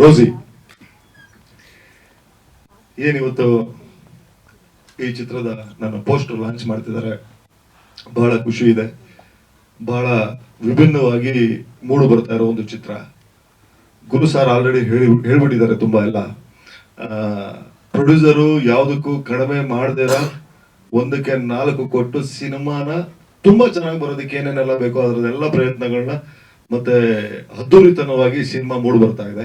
ರೋಸಿ ಏನಿವತ್ತು ಈ ಚಿತ್ರದ ನನ್ನ ಪೋಸ್ಟರ್ ಲಾಂಚ್ ಮಾಡ್ತಿದ್ದಾರೆ? ಬಹಳ ಖುಷಿ ಇದೆ. ಬಹಳ ವಿಭಿನ್ನವಾಗಿ ಮೂಡು ಬರ್ತಾ ಇರೋ ಒಂದು ಚಿತ್ರ. ಗುರು ಸರ್ ಆಲ್ರೆಡಿ ಹೇಳಿ ಹೇಳ್ಬಿಟ್ಟಿದ್ದಾರೆ ತುಂಬಾ ಎಲ್ಲ. ಪ್ರೊಡ್ಯೂಸರು ಯಾವುದಕ್ಕೂ ಕಡಿಮೆ ಮಾಡದೇರ ಒಂದಕ್ಕೆ ನಾಲ್ಕು ಕೊಟ್ಟು ಸಿನಿಮಾನ ತುಂಬಾ ಚೆನ್ನಾಗಿ ಬರೋದಕ್ಕೆ ಏನೇನೆಲ್ಲ ಬೇಕೋ ಅದರದೆಲ್ಲ ಪ್ರಯತ್ನಗಳನ್ನ ಮತ್ತೆ ಅದ್ದೂರಿತನವಾಗಿ ಸಿನಿಮಾ ಮೂಡ್ ಬರ್ತಾ ಇದೆ.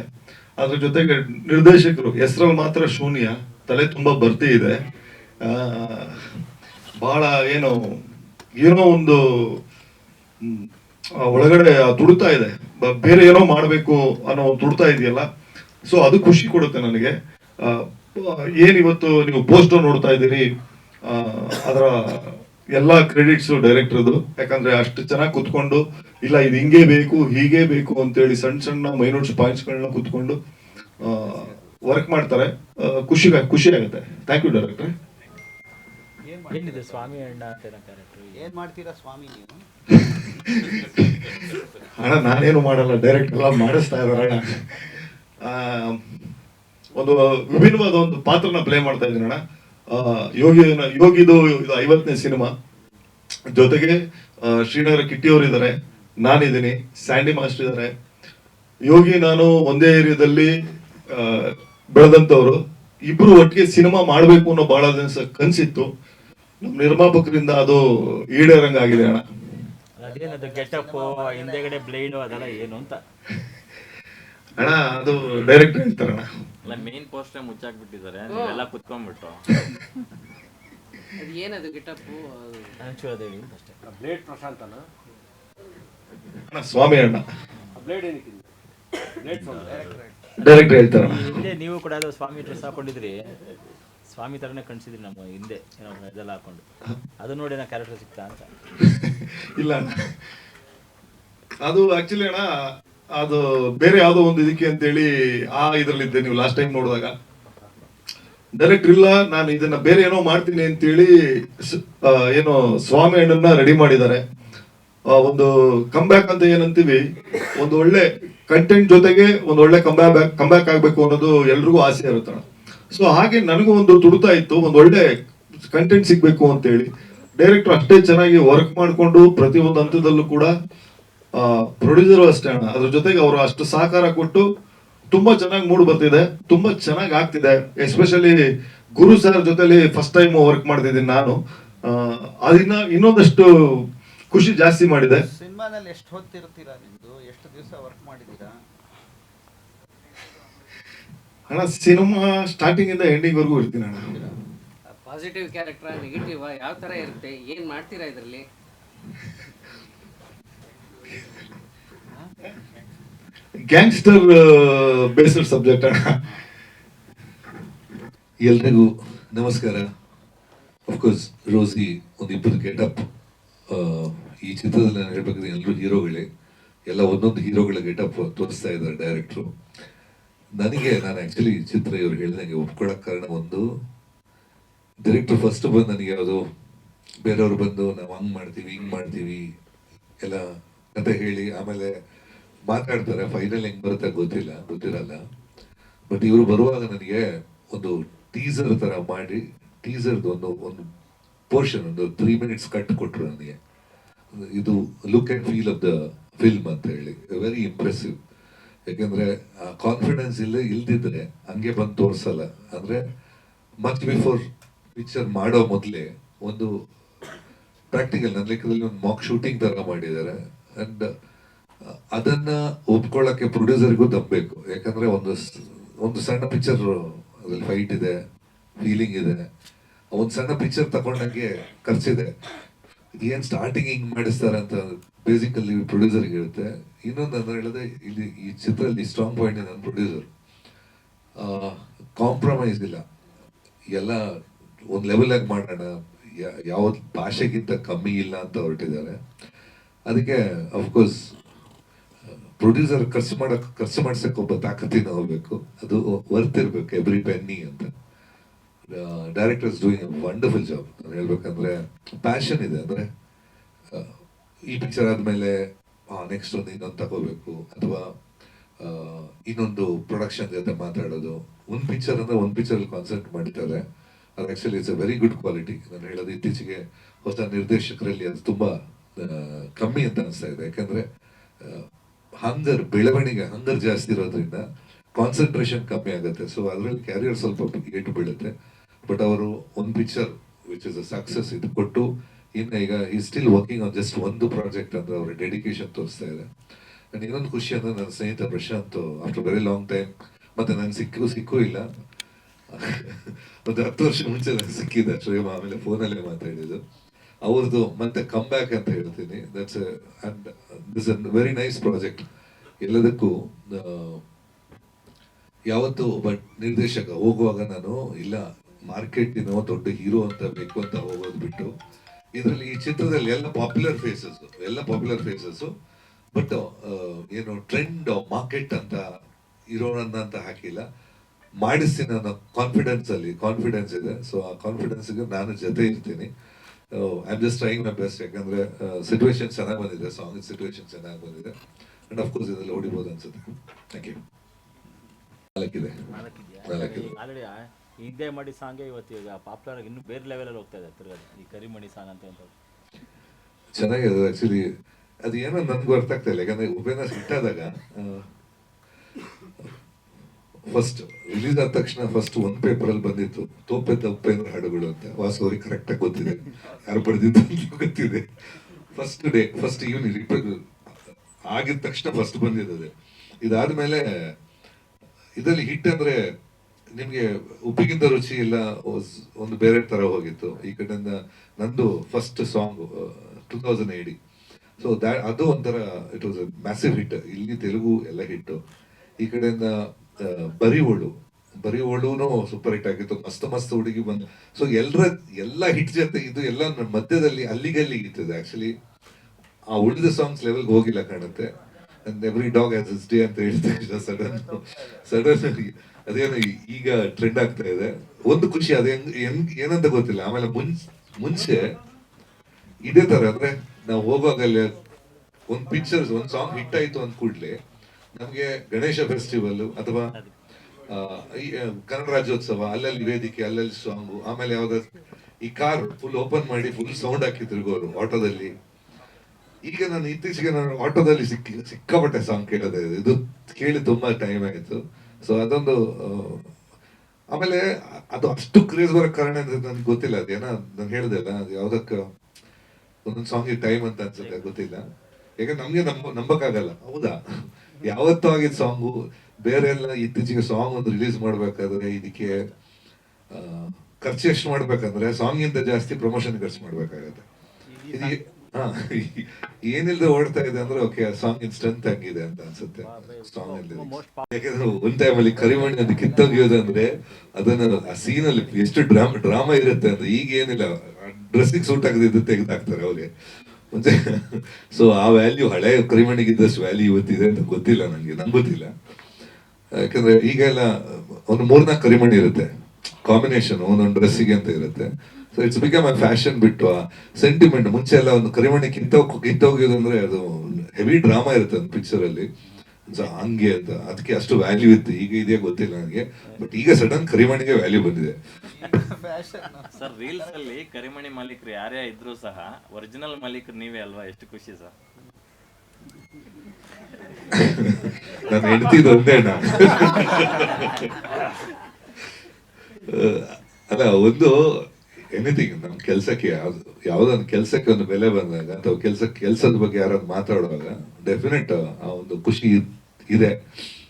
ಅದ್ರ ಜೊತೆಗೆ ನಿರ್ದೇಶಕರು ಹೆಸರಲ್ಲಿ ಮಾತ್ರ ಶೂನ್ಯ, ತಲೆ ತುಂಬಾ ಬರ್ತಿ ಇದೆ. ಬಹಳ ಏನು, ಏನೋ ಒಂದು ಒಳಗಡೆ ತುಡುತ್ತಾ ಇದೆ. ಬೇರೆ ಏನೋ ಮಾಡಬೇಕು ಅನ್ನೋ ಒಂದು ತುಡುತ್ತಾ ಇದೆಯಲ್ಲ, ಸೊ ಅದು ಖುಷಿ ಕೊಡುತ್ತೆ ನನಗೆ. ಏನಿವತ್ತು ನೀವು ಪೋಸ್ಟರ್ ನೋಡ್ತಾ ಇದ್ದೀರಿ? ಅದರ ಎಲ್ಲಾ ಕ್ರೆಡಿಟ್ಸ್ ಡೈರೆಕ್ಟರ್ದು ಯಾಕಂದ್ರೆ ಅಷ್ಟು ಚೆನ್ನಾಗಿ ಕುತ್ಕೊಂಡು ಇಲ್ಲ ಇದು ಹಿಂಗೆ ಬೇಕು ಹೀಗೆ ಬೇಕು ಅಂತೇಳಿ ಸಣ್ಣ ಸಣ್ಣ ಮೈನೋಟ್ಸ್ ಪಾಯಿಂಟ್ಸ್ಗಳನ್ನ ಕುತ್ಕೊಂಡು ವರ್ಕ್ ಮಾಡ್ತಾರೆ. ಖುಷಿ ಖುಷಿ ಆಗುತ್ತೆ. ಥ್ಯಾಂಕ್ ಯು ಡೈರೆಕ್ಟರ್ ಏನಿದೆ ಸ್ವಾಮಿ ಅಣ್ಣ ಅಂತ ಏನ್ ಮಾಡ್ತೀರಾ ಸ್ವಾಮಿ ನೀವು? ಅಣ್ಣ ನಾನೇನು ಮಾಡಲ್ಲ. ಡೈರೆಕ್ಟ್ ಎಲ್ಲ ಮಾಡಿಸ್ತಾ ಇದಾರೆ ಅಣ್ಣ. ಆ, ಒಂದು ವಿಭಿನ್ನವಾದ ಒಂದು ಪಾತ್ರನ ಪ್ಲೇ ಮಾಡ್ತಾ ಇದ್ದೀನಿ ಅಣ್ಣ. ಯೋಗಿ ಯೋಗಿದು ಇದು ಐವತ್ತನೇ ಸಿನಿಮಾ. ಜೊತೆಗೆ ಶ್ರೀನಗರ ಕಿಟ್ಟಿಯವರು ಇದ್ದಾರೆ ನಾನಿದ್ದೀನಿ. ಸ್ಯಾಂಡಿ ಮಾಸ್ಟರ್ ಇದ್ದಾರೆ ಯೋಗಿ ನಾನು ಒಂದೇ ಏರಿಯಾದಲ್ಲಿ ಬೆಳೆದಂತವ್ರು ಇಬ್ರು ಒಟ್ಟಿಗೆ ಸಿನಿಮಾ ಮಾಡಬೇಕು ಅನ್ನೋ ಬಹಳ ದಿನಸ ಕನ್ಸಿತ್ತು. ನಮ್ಮ ನಿರ್ಮಾಪಕರಿಂದ ಅದು ಈಡೇರಂಗಾಗಿದೆ ಅಣ್ಣ. ಅದೇನದು ಗೆಟಪ್ ಹಿಂದೆಗಡೆ ಬ್ಲೇಡ್ ಅದೆಲ್ಲ ಏನು ಅಂತ? ಅಣ್ಣ ಅದು ಡೈರೆಕ್ಟ್ ಹೇಳ್ತಾರಣ್ಣ. ಅಲ್ಲ ಮೇನ್ ಪೋಸ್ಟರ್ ಮುಚ್ಚಾಕ್ಬಿಟ್ಟಿದ್ದಾರೆ ನೀವೆಲ್ಲ ಕುತ್ಕೊಂಡ್ಬಿಟ್ಟು. ಅದು ಏನದು ಗಿಟಪ್ಪು? ಹೇಳಿ ಅಷ್ಟೇ. ಬ್ಲೇಡ್ ಪ್ರಶಾಂತ್ ಅಣ್ಣ ಸ್ವಾಮಿ ಅಣ್ಣ. ಬ್ಲೇಡ್ ಏನಕ್ಕಿದೆ ಡೈರೆಕ್ಟ್ ಹೇಳ್ತಾರ ಹಿಂದೆ ನೀವು ಕೂಡ ಅದು ಸ್ವಾಮಿ ಡ್ರೆಸ್ ಹಾಕೊಂಡಿದ್ರಿ. ಸ್ವಾಮಿ ತರನೇ ಕಾಣಿಸಿದ್ರಿ ನಮ್ಮ ಹಿಂದೆ. ಏನೋ ಇದೆಲ್ಲ ಹಾಕೊಂಡು. ಅದು ನೋಡಿ ನಾ ಕ್ಯಾರೆಕ್ಟರ್ ಸಿಗ್ತಾ ಅಂತ. ಇಲ್ಲ ಅಣ್ಣ. ಅದು ಆಕ್ಚುಲಿ ಅಣ್ಣ ಅದು ಬೇರೆ ಯಾವುದೋ ಒಂದು ಇದಕ್ಕೆ ಅಂತೇಳಿ, ಆ ಇದ್ರಲ್ಲಿದ್ದೆ ನೀವು ಲಾಸ್ಟ್ ಟೈಮ್ ನೋಡಿದಾಗ. ಡೈರೆಕ್ಟ್ ಇಲ್ಲ, ನಾನು ಇದನ್ನ ಬೇರೆ ಏನೋ ಮಾಡ್ತೀನಿ ಅಂತೇಳಿ ಏನೋ ಸ್ವಾಮಿ ಅಣ್ಣನ್ನ ರೆಡಿ ಮಾಡಿದ್ದಾರೆ. ಒಂದು ಒಂದು ಕಂಬ್ಯಾಕ್ ಅಂತ ಏನಂತೀವಿ, ಒಂದು ಒಳ್ಳೆ ಕಂಟೆಂಟ್ ಜೊತೆಗೆ ಒಂದು ಒಳ್ಳೆ ಕಂಬ್ಯಾಕ್ ಕಂಬ್ಯಾಕ್ ಆಗ್ಬೇಕು ಅನ್ನೋದು ಎಲ್ರಿಗೂ ಆಸೆ ಇರುತ್ತೆ ಸೊ ಹಾಗೆ ನನಗೂ ಒಂದು ತುಡುತಾ ಇತ್ತು, ಒಂದು ಒಳ್ಳೆ ಕಂಟೆಂಟ್ ಸಿಗ್ಬೇಕು ಅಂತೇಳಿ. ಡೈರೆಕ್ಟರ್ ಅಷ್ಟೇ ಚೆನ್ನಾಗಿ ವರ್ಕ್ ಮಾಡಿಕೊಂಡು ಪ್ರತಿಯೊಂದು ಹಂತದಲ್ಲೂ ಕೂಡ ಪ್ರೊಡ್ಯೂಸರು ಅಷ್ಟೇ ಅಣ್ಣ. ಅದ್ರ ಜೊತೆಗೆ ಅವರು ಅಷ್ಟು ಸಹಕಾರ ಕೊಟ್ಟು ತುಂಬಾ ಚೆನ್ನಾಗಿ ಮೂಡ್ ಬರ್ತಿದೆ ತುಂಬಾ ಚೆನ್ನಾಗಿ ಆಗ್ತಿದೆ. ಎಸ್ಪೆಷಲಿ ಗುರು ಸರ್ ಜೊತೆಲಿ ಫಸ್ಟ್ ಟೈಮ್ ವರ್ಕ್ ಮಾಡ್ತಿದ್ದೀನಿ ನಾನು. ಅದನ್ನ ಇನ್ನೊಂದಷ್ಟು ಖುಷಿ ಜಾಸ್ತಿ ಮಾಡಿದೆ. ಸಿನಿಮಾದಲ್ಲಿ ಎಷ್ಟು ಹೊತ್ತಿರ್ತೀರಾ ನಿಮ್ದು? ಎಷ್ಟು ದಿವಸ ವರ್ಕ್ ಮಾಡಿದ್ದೀರಾ? ಅಣ್ಣ ಸಿನಿಮಾ ಸ್ಟಾರ್ಟಿಂಗ್ ಇಂದ ಎಂಡಿಂಗ್ ವರ್ಗೂ ಇರ್ತೀನಿ ಅಣ್ಣ. ಪಾಸಿಟಿವ್ ಕ್ಯಾರೆಕ್ಟರ್ ನೆಗೆಟಿವ್ ಯಾವ ತರ ಇರುತ್ತೆ? ಏನ್ ಮಾಡ್ತೀರಾ ಇದರಲ್ಲಿ? ಗ್ಯಾಂಗ್ಸ್ಟರ್ ಬೇಸ್ಡ್ ಸಬ್ಜೆಕ್ಟ್ ಅಣ್ಣ. ಎಲ್ರಿಗೂ ನಮಸ್ಕಾರ. ಅಫ್ಕೋರ್ಸ್ ರೋಸಿ ಒಂದಿಬ್ಬರು ಗೆಟಪ್ ಈ ಚಿತ್ರದಲ್ಲಿ ನಾನು ಹೇಳ್ಬೇಕಂದ್ರೆ ಎಲ್ಲರೂ ಹೀರೋಗಳೇ. ಎಲ್ಲ ಒಂದೊಂದು ಹೀರೋಗಳ ಗೆಟಪ್ ತೋರಿಸ್ತಾ ಇದ್ದಾರೆ ಡೈರೆಕ್ಟ್ರು ನನಗೆ, ನಾನು ಆ್ಯಕ್ಚುಲಿ ಚಿತ್ರ ಇವ್ರು ಹೇಳಿದಂಗೆ ಒಪ್ಕೊಳ್ಳೋಕೆ ಕಾರಣ ಒಂದು ಡೈರೆಕ್ಟ್ರು ಫಸ್ಟ್ ಬಂದು ನನಗೆ ಯಾವುದು, ಬೇರೆಯವ್ರು ಬಂದು ನಾವು ಹಂಗೆ ಮಾಡ್ತೀವಿ, ಹಿಂಗೆ ಮಾಡ್ತೀವಿ, ಎಲ್ಲ ಕತೆ ಹೇಳಿ, ಆಮೇಲೆ ಮಾತಾಡ್ತಾರೆ ಫೈನಲ್ ಹೆಂಗ್ ಬರುತ್ತೆ ಗೊತ್ತಿಲ್ಲ, ಗೊತ್ತಿರಲ್ಲ. ಬಟ್ ಇವರು ಬರುವಾಗ ನನಗೆ ಒಂದು ಟೀಸರ್ ತರ ಮಾಡಿ ಟೀಸರ್ದು ಒಂದು ಒಂದು ಪೋರ್ಷನ್ ಒಂದು ತ್ರೀ ಮಿನಿಟ್ಸ್ ಕಟ್ ಕೊಟ್ರು ನನಗೆ. ಇದು look and feel of the film ಅಂತ ಹೇಳಿ. ವೆರಿ ಇಂಪ್ರೆಸಿವ್ ಯಾಕೆಂದ್ರೆ ಕಾನ್ಫಿಡೆನ್ಸ್ ಇಲ್ಲ ಇಲ್ದಿದ್ರೆ ಹಂಗೆ ಬಂದು ತೋರಿಸಲ್ಲ. ಅಂದರೆ ಮಚ್ ಬಿಫೋರ್ ಪಿಕ್ಚರ್ ಮಾಡೋ ಮೊದಲೇ ಒಂದು ಪ್ರಾಕ್ಟಿಕಲ್ ನನ್ನ ಲೆಕ್ಕದಲ್ಲಿ ಒಂದು ಮಾಕ್ ಶೂಟಿಂಗ್ ತರ ಮಾಡಿದ್ದಾರೆ. ಅಂಡ್ ಅದನ್ನ ಒಪ್ಕೊಳ್ಳಕ್ಕೆ ಪ್ರೊಡ್ಯೂಸರ್ಗೂ ತಪ್ಪಬೇಕು. ಯಾಕಂದ್ರೆ ಒಂದು ಒಂದು ಸಣ್ಣ ಪಿಕ್ಚರ್ ಅದ್ರಲ್ಲಿ ಫೈಟ್ ಇದೆ ಫೀಲಿಂಗ್ ಇದೆ. ಒಂದು ಸಣ್ಣ ಪಿಕ್ಚರ್ ತಗೊಂಡಂಗೆ ಖರ್ಚಿದೆ. ಏನ್ ಸ್ಟಾರ್ಟಿಂಗ್ ಹಿಂಗ್ ಮಾಡಿಸ್ತಾರೆ ಅಂತ ಬೇಸಿಕಲ್ಲಿ ಪ್ರೊಡ್ಯೂಸರ್ಗೆ ಇರುತ್ತೆ ಇನ್ನೊಂದು ಅಂದ್ರೆ ಹೇಳಿದ್ರೆ ಇಲ್ಲಿ ಈ ಚಿತ್ರದಲ್ಲಿ ಸ್ಟ್ರಾಂಗ್ ಪಾಯಿಂಟ್ ನನ್ನ ಪ್ರೊಡ್ಯೂಸರ್ ಕಾಂಪ್ರಮೈಸ್ ಇಲ್ಲ. ಎಲ್ಲ ಒಂದು ಲೆವೆಲ್ ಆಗಿ ಮಾಡೋಣ. ಯಾವ ಭಾಷೆಗಿಂತ ಕಮ್ಮಿ ಇಲ್ಲ ಅಂತ ಹೊರಟಿದ್ದಾರೆ. ಅದಕ್ಕೆ ಅಫ್ಕೋರ್ಸ್ ಪ್ರೊಡ್ಯೂಸರ್ ಖರ್ಚು ಮಾಡಕ್ ಖರ್ಚು ಮಾಡ್ಸಕ್ಕೆ ಒಬ್ಬ ತಾಕತ್ತಿನ ಹೋಗ್ಬೇಕು. ಅದು ವರ್ತ್ ಇರ್ಬೇಕು ಎವ್ರಿ ಪೆನ್ನಿ ಅಂತ. ಡೈರೆಕ್ಟರ್ಸ್ ಡೂಯಿಂಗ್ ವಂಡರ್ಫುಲ್ ಜಾಬ್ ನಾನು ಹೇಳ್ಬೇಕಂದ್ರೆ ಪ್ಯಾಷನ್ ಇದೆ ಅಂದ್ರೆ ಈ ಪಿಕ್ಚರ್ ಆದ್ಮೇಲೆ ನೆಕ್ಸ್ಟ್ ಒಂದು ಇನ್ನೊಂದು ತಗೋಬೇಕು. ಅಥವಾ ಇನ್ನೊಂದು ಪ್ರೊಡಕ್ಷನ್ ಜೊತೆ ಮಾತಾಡೋದು. ಒಂದು ಪಿಕ್ಚರ್ ಅಂದ್ರೆ ಒಂದು ಪಿಕ್ಚರ್ ಕಾನ್ಸಂಟ್ ಮಾಡಿದ್ದಾರೆ. ಅದು actually it's a very good quality ನಾನು ಹೇಳೋದು ಇತ್ತೀಚೆಗೆ ಹೊಸ ನಿರ್ದೇಶಕರಲ್ಲಿ ಅದು ತುಂಬಾ ಕಮ್ಮಿ ಅಂತ ಅನಿಸ್ತಾ ಇದೆ. ಯಾಕಂದ್ರೆ ಹಂಗರ್ ಬೆಳವಣಿಗೆ ಹಂಗರ್ ಜಾಸ್ತಿ ಇರೋದ್ರಿಂದ ಕಾನ್ಸಂಟ್ರೇಷನ್ ಕಮ್ಮಿ ಆಗುತ್ತೆ. ಸೊ ಅದರಲ್ಲಿ ಕ್ಯಾರಿಯರ್ ಸ್ವಲ್ಪ ಏಟು ಬೀಳುತ್ತೆ. ಬಟ್ ಅವರು ಒಂದು picture which is a success ಇದು ಕೊಟ್ಟು, ಇನ್ನು ಈಗ ಈ ಸ್ಟಿಲ್ ವರ್ಕಿಂಗ್ ಆನ್ ಜಸ್ಟ್ ಒಂದು ಪ್ರಾಜೆಕ್ಟ್ ಅಂದರೆ ಅವರ ಡೆಡಿಕೇಶನ್ ತೋರಿಸ್ತಾ ಇದೆ ಅಂಡ್ ಇನ್ನೊಂದು ಖುಷಿ ಅಂದರೆ ನನ್ನ ಸ್ನೇಹಿತ Prashanth after very long time ಮತ್ತು ನಂಗೆ ಸಿಕ್ಕೂ ಸಿಕ್ಕೂ ಇಲ್ಲ. ಒಂದು ಹತ್ತು ವರ್ಷ ಮುಂಚೆ ನನಗೆ ಸಿಕ್ಕಿದ್ದೆ ಶ್ರೇಮ ಆಮೇಲೆ ಫೋನಲ್ಲೇ ಮಾತಾಡಿದ್ದು. ಅವ್ರದ್ದು ಮತ್ತೆ ಕಮ್ ಬ್ಯಾಕ್ ಅಂತ ಹೇಳ್ತೀನಿ. That's and this a very nice project ಎಲ್ಲದಕ್ಕೂ ಯಾವತ್ತು ಒಬ್ಬ ನಿರ್ದೇಶಕ ಹೋಗುವಾಗ ನಾನು, ಇಲ್ಲ ಮಾರ್ಕೆಟಿನೋ ದೊಡ್ಡ ಹೀರೋ ಅಂತ ಬೇಕು ಅಂತ ಹೋಗೋದು ಬಿಟ್ಟು, ಇದರಲ್ಲಿ ಈ ಚಿತ್ರದಲ್ಲಿ ಎಲ್ಲ ಪಾಪ್ಯುಲರ್ ಫೇಸಸ್ ಎಲ್ಲ ಪಾಪ್ಯುಲರ್ ಫೇಸಸ್ ಬಟ್ ಏನು ಟ್ರೆಂಡ್ ಮಾರ್ಕೆಟ್ ಅಂತ ಇರೋಣ ಅಂತ ಹಾಕಿಲ್ಲ. ಮಾಡಿಸ್ತೀನಿ ಅನ್ನೋ ಕಾನ್ಫಿಡೆನ್ಸ್ ಅಲ್ಲಿ ಕಾನ್ಫಿಡೆನ್ಸ್ ಇದೆ. ಸೊ ಆ ಕಾನ್ಫಿಡೆನ್ಸ್ಗೆ ನಾನು ಜೊತೆ ಇರ್ತೀನಿ. I am just trying my best ಯಾಕಂದ್ರೆ ಸಿಚುವೇಶನ್ ಚೆನ್ನಾಗಿ ಬಂದಿದೆ ಸಾಂಗ್ ಸಿಚುವೇಶನ್ ಚೆನ್ನಾಗಿ ಬಂದಿದೆ. ಅಂಡ್ ಅಫ್ಕೋರ್ಸ್ ಇದರಲ್ಲಿ ಹೊಡಿಬೋದು ಅನ್ಸುತ್ತೆ. Thank you ನಾಲ್ಕಿದೆ. ಆಲ್ರೆಡಿ ಇದೇ ಮಾಡಿ ಸಾಂಗೆ ಇವತ್ತು ಈಗ ಪಾಪ್ಯುಲರ್ ಆಗಿ ಇನ್ನೂ ಬೇರೆ ಲೆವೆಲಲ್ಲಿ ಹೋಗ್ತಾ ಇದೆ ತಿರ್ಗದು ಈ ಕರಿಮಣಿ ಸಾಂಗ್ ಅಂತ ಅಂತ ಚೆನ್ನಾಗಿದೆ ಆ್ಯಕ್ಚುಲಿ ಅದು ಏನೋ ನನ್ಗೂ ಅರ್ಥ ಆಗ್ತಾ ಇಲ್ಲ. ಯಾಕಂದ್ರೆ ಉಪೇಂದ್ರ ಸಿಟ್ಟಾದಾಗ ಆದಾಗ ಫಸ್ಟ್ ರಿಲೀಸ್ ಆದ ತಕ್ಷಣ ಫಸ್ಟ್ ಒಂದ್ ಪೇಪರ್ ಅಲ್ಲಿ ಬಂದಿತ್ತು, ತೋಪೆ ತಪ್ಪೇಂದ್ರ ಹಾಡುಗಳು ಅಂತ. ವಾಸು ಅವ್ರಿಗೆ ಕರೆಕ್ಟ್ ಆಗಿ ಗೊತ್ತಿದೆ. ಯಾರು ಬರೆದಿದ್ದು ಗೊತ್ತಿದೆ. ಫಸ್ಟ್ ಡೇ ಫಸ್ಟ್ ಇವನ್ ಆಗಿದ ತಕ್ಷಣ ಫಸ್ಟ್ ಬಂದಿದ್ದದೆ ಇದಾದ್ಮೇಲೆ, ಇದರಲ್ಲಿ ಹಿಟ್ ಅಂದ್ರೆ ನಿಮ್ಗೆ ಉಪ್ಪಿಗಿಂತ ರುಚಿ ಇಲ್ಲ ಒಂದು ಬೇರೆ ತರ ಹೋಗಿತ್ತು. ಈ ಕಡೆಯಿಂದ ನಂದು first song two thousand eight so that ಅದು ಒಂಥರ ಇಟ್ ವಾಸ್ ಮ್ಯಾಸಿವ್ ಹಿಟ್ ಇಲ್ಲಿ ತೆಲುಗು ಎಲ್ಲ ಹಿಟ್ಟು ಈ ಕಡೆಯಿಂದ ಬರಿವೋಳು. ಬರಿವಳುನು ಸೂಪರ್ ಹಿಟ್ ಆಗಿತ್ತು ಮಸ್ತ್ ಮಸ್ತ್ ಹುಡುಗಿ ಬಂದು ಸೊ ಎಲ್ಲರ ಎಲ್ಲ ಹಿಟ್ ಜೊತೆ ಇದು ಎಲ್ಲ ಮಧ್ಯದಲ್ಲಿ ಅಲ್ಲಿಗಲ್ಲಿಗೆ ಇರ್ತದೆ ಆಕ್ಚುಲಿ ಆ ಉಳಿದ ಸಾಂಗ್ಸ್ ಲೆವೆಲ್ ಹೋಗಿಲ್ಲ ಕಾಣುತ್ತೆ. And every dog has his day ಅಂತ ಹೇಳ್ತಾ ಸಡನ್ ಸಡನ್ ಅದೇನು ಈಗ ಟ್ರೆಂಡ್ ಆಗ್ತಾ ಇದೆ. ಒಂದು ಖುಷಿ ಅದೇ ಹೆಂಗ್ ಏನಂತ ಗೊತ್ತಿಲ್ಲ. ಆಮೇಲೆ ಮುಂಚೆ ಮುಂಚೆ ಇದೇ ತರ ಅಂದ್ರೆ ನಾವು ಹೋಗುವಾಗಲೇ ಒಂದ್ ಪಿಕ್ಚರ್ಸ್ ಒಂದ್ ಸಾಂಗ್ ಹಿಟ್ ಆಯ್ತು ಅಂದ ಕೂಡ್ಲೆ ನಮ್ಗೆ ಗಣೇಶ ಫೆಸ್ಟಿವಲ್ ಅಥವಾ ಕನ್ನಡ ರಾಜ್ಯೋತ್ಸವ ಅಲ್ಲಲ್ಲಿ ವೇದಿಕೆ ಅಲ್ಲಲ್ಲಿ ಸಾಂಗು ಆಮೇಲೆ ಯಾವ್ದಾದ್ರು ಈ ಕಾರ್ ಫುಲ್ ಓಪನ್ ಮಾಡಿ ಫುಲ್ ಸೌಂಡ್ ಹಾಕಿ ತಿರುಗೋರು ಆಟೋದಲ್ಲಿ. ಈಗ ನಾನು ಇತ್ತೀಚೆಗೆ ನಾನು ಆಟೋದಲ್ಲಿ ಸಿಕ್ಕಿ ಸಿಕ್ಕಾಪಟ್ಟೆ ಸಾಂಗ್ ಕೇಳೋದೇ ಇದು ಕೇಳಿ ತುಂಬಾ ಟೈಮ್ ಆಯ್ತು. ಸೊ ಅದೊಂದು ಆಮೇಲೆ ಅದು ಅಷ್ಟು ಕ್ರೇಜ್ ಬರೋ ಕಾರಣ ಅಂದ್ರೆ ನನ್ಗೆ ಗೊತ್ತಿಲ್ಲ. ಅದೇನ ನಾನು ಹೇಳಿದೆ ಅಲ್ಲ ಅದು ಯಾವ್ದಕ್ಕ ಒಂದೊಂದು ಸಾಂಗ್ ಟೈಮ್ ಅಂತ ಅನ್ಸುತ್ತೆ ಗೊತ್ತಿಲ್ಲ. ಯಾಕಂದ್ರೆ ನಮ್ಗೆ ನಂಬ ನಂಬಕ್ಕಾಗಲ್ಲ. ಹೌದಾ? ಯಾವತ್ತೂ ಆಗಿದ್ದ ಸಾಂಗು ಬೇರೆ ಎಲ್ಲ ಇತ್ತೀಚೆಗೆ ಸಾಂಗ್ ಒಂದು ರಿಲೀಸ್ ಮಾಡ್ಬೇಕಾದ್ರೆ ಇದಕ್ಕೆ ಖರ್ಚು ಎಷ್ಟು ಮಾಡ್ಬೇಕಂದ್ರೆ ಸಾಂಗ್ ಇಂದ ಜಾಸ್ತಿ ಪ್ರಮೋಷನ್ ಖರ್ಚು ಮಾಡ್ಬೇಕಾಗತ್ತೆ. ಇದು ಏ- ಹಾ, ಏನಿಲ್ದೆ ಓಡ್ತಾ ಇದೆ ಅಂದ್ರೆ ಓಕೆ ಸಾಂಗ್ ಇನ್ ಸ್ಟ್ರೆಂತ್ ಆಗಿದೆ ಅಂತ ಅನ್ಸುತ್ತೆ ಸಾಂಗ್ ಅಲ್ಲಿ. ಯಾಕಂದ್ರೆ ಒಂದ್ ಟೈಮ್ ಅಲ್ಲಿ ಕರಿಮಣಿ ಅದು ಕಿತ್ತೋಗಿಯೋದಂದ್ರೆ ಅದನ್ನ ಆ ಸೀನ್ ಅಲ್ಲಿ ಎಷ್ಟು ಡ್ರಾಮಾ ಡ್ರಾಮಾ ಇರುತ್ತೆ ಅಂದ್ರೆ ಈಗ ಏನಿಲ್ಲ ಡ್ರೆಸ್ಸಿಗೆ ಸೂಟ್ ಆಗದಿದ್ದು ತೆಗೆದಾಕ್ತಾರೆ ಅವ್ರಿಗೆ. ಮುಂಚೆ ಸೊ ಆ ವ್ಯಾಲ್ಯೂ ಹಳೆ ಕರಿಮಣಿಗಿದ್ದಷ್ಟು ವ್ಯಾಲ್ಯೂ ಇವತ್ತಿದೆ ಅಂತ ಗೊತ್ತಿಲ್ಲ ನನಗೆ ನಂಬುತ್ತಿಲ್ಲ ಯಾಕಂದ್ರೆ ಈಗ ಎಲ್ಲ ಒಂದು ಮೂರ್ನಾಲ್ಕು ಕರಿಮಣಿ ಇರುತ್ತೆ. ಕಾಂಬಿನೇಷನ್ ಒಂದೊಂದು ಡ್ರೆಸ್ಸಿಗೆ ಅಂತ ಇರುತ್ತೆ. So it's become a fashion ಬಿಟ್ಟು ಆ ಸೆಂಟಿಮೆಂಟ್ ಮುಂಚೆ ಎಲ್ಲ ಒಂದು ಕರಿಮಣಿ ಕಿತ್ತೋಗಿ ಕಿತ್ತೋಗಿದ್ರೆ ಅದು ಹೆವಿ ಡ್ರಾಮಾ ಇರುತ್ತೆ ಒಂದು ಪಿಕ್ಚರ್ ಅಲ್ಲಿ. ಸೊ ಹಂಗೆ ಅಂತ. ಅದಕ್ಕೆ ಅಷ್ಟು ವ್ಯಾಲ್ಯೂ ಇತ್ತು. ಈಗ ಇದೇ ಗೊತ್ತಿಲ್ಲ ನನಗೆ. ಬಟ್ ಈಗ ಸಡನ್ ಕರಿಮಣಿಗೆ ವ್ಯಾಲ್ಯೂ ಬಂದಿದೆ. ಸರ್ ರೀಲ್ಸ್ ಅಲ್ಲಿ ಕರಿಮಣಿ ಮಾಲೀಕರು ಯಾರೇ ಇದ್ರು ಸಹ ಒರಿಜಿನಲ್ ಮಾಲೀಕರು ನೀವೇ ಅಲ್ವಾ? ಎಷ್ಟು ಖುಷಿ ಸರ್. ನಾನು ಹೆಂಡತಿದ್ ಅಣ್ಣ. ಅಲ್ಲ ಒಂದು ಎನಿಥಿಂಗ್ ನಮ್ಮ ಕೆಲಸಕ್ಕೆ ಯಾವ್ದು ಒಂದು ಕೆಲಸಕ್ಕೆ ಒಂದು ಬೆಲೆ ಬಂದಾಗ ಅಥವಾ ಕೆಲಸ ಕೆಲಸದ ಬಗ್ಗೆ ಯಾರಾದ್ರು ಮಾತಾಡುವಾಗ ಡೆಫಿನೆಟ್ ಆ ಒಂದು ಖುಷಿ ಇದೆ.